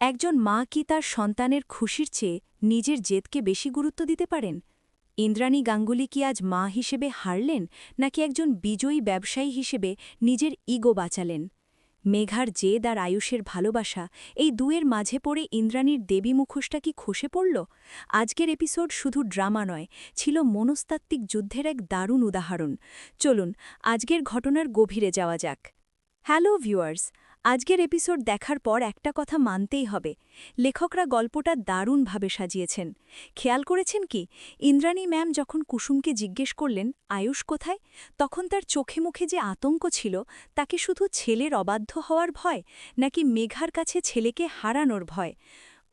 একজন মা কি তার সন্তানের খুশির চেয়ে নিজের জেদকে বেশি গুরুত্ব দিতে পারেন? ইন্দ্রাণী গাঙ্গুলি কি আজ মা হিসেবে হারলেন, নাকি একজন বিজয়ী ব্যবসায়ী হিসেবে নিজের ইগো বাঁচালেন? মেঘার জেদ আর আয়ুষের ভালোবাসা, এই দুয়ের মাঝে পড়ে ইন্দ্রাণীর দেবী মুখোশটা কি খসে পড়ল? আজকের এপিসোড শুধু ড্রামা নয়, ছিল মনস্তাত্ত্বিক যুদ্ধের এক দারুণ উদাহরণ। চলুন, আজকের ঘটনার গভীরে যাওয়া যাক। হ্যালো ভিউয়ার্স আজকের এপিসোড দেখার পর একটা কথা মানতেই হবে। লেখকরা গল্পটা দারুণভাবে সাজিয়েছেন। খেয়াল করেছেন কি? ইন্দ্রাণী ম্যাম যখন কুসুমকে জিজ্ঞেস করলেন, আয়ুষ কোথায়? তখন তার চোখে মুখে যে আতঙ্ক ছিল, তাকে শুধু ছেলের অবাধ্য হওয়ার ভয়, নাকি মেঘার কাছে ছেলেকে হারানোর ভয়?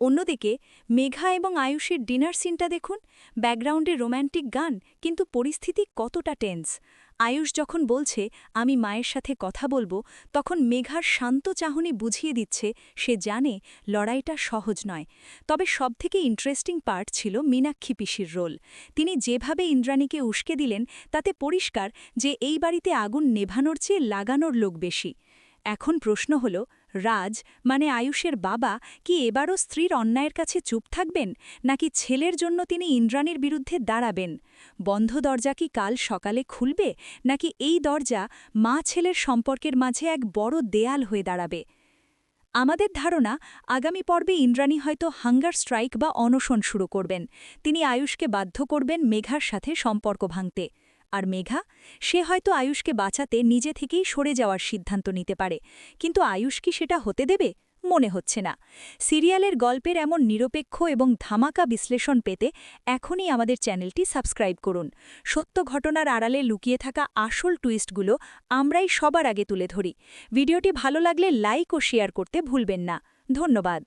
অন্যদিকে, মেঘা এবং আয়ুষের ডিনার সিনটা দেখুন, ব্যাকগ্রাউন্ডে রোম্যান্টিক গান, কিন্তু পরিস্থিতি কতটা টেন্স। আয়ুষ যখন বলছে, আমি মায়ের সাথে কথা বলব তখন মেঘার শান্ত চাহনি বুঝিয়ে দিচ্ছে, সে জানে লড়াইটা সহজ নয়। তবে সবথেকে ইন্টারেস্টিং পার্ট ছিল মীনাক্ষী পিসির রোল। তিনি যেভাবে ইন্দ্রাণীকে উস্কে দিলেন, তাতে পরিষ্কার যে এই বাড়িতে আগুন নেভানোর চেয়ে লাগানোর লোক বেশি। এখন প্রশ্ন হল রাজ মানে আয়ুষের বাবা, কি এবারও স্ত্রীর অন্যায়ের কাছে চুপ থাকবেন, নাকি ছেলের জন্য তিনি ইন্দ্রাণীর বিরুদ্ধে দাঁড়াবেন? বন্ধ দরজা কি কাল সকালে খুলবে, নাকি এই দরজা মা ছেলের সম্পর্কের মাঝে এক বড় দেয়াল হয়ে দাঁড়াবে? আমাদের ধারণা, আগামী পর্বে ইন্দ্রাণী হয়তো হাঙ্গার স্ট্রাইক বা অনশন শুরু করবেন। তিনি আয়ুষকে বাধ্য করবেন মেঘার সাথে সম্পর্ক ভাঙতে। আর মেঘা, সে হয়তো আয়ুষকে বাঁচাতে নিজে থেকেই সরে যাওয়ার সিদ্ধান্ত নিতে পারে। কিন্তু আয়ুষ কি সেটা হতে দেবে? মনে হচ্ছে না। সিরিয়ালের গল্পের এমন নিরপেক্ষ এবং ধামাকা বিশ্লেষণ পেতে এখনই আমাদের চ্যানেলটি সাবস্ক্রাইব করুন। সত্য ঘটনার আড়ালে লুকিয়ে থাকা আসল টুইস্টগুলো আমরাই সবার আগে তুলে ধরি। ভিডিওটি ভালো লাগলে লাইক ও শেয়ার করতে ভুলবেন না। ধন্যবাদ।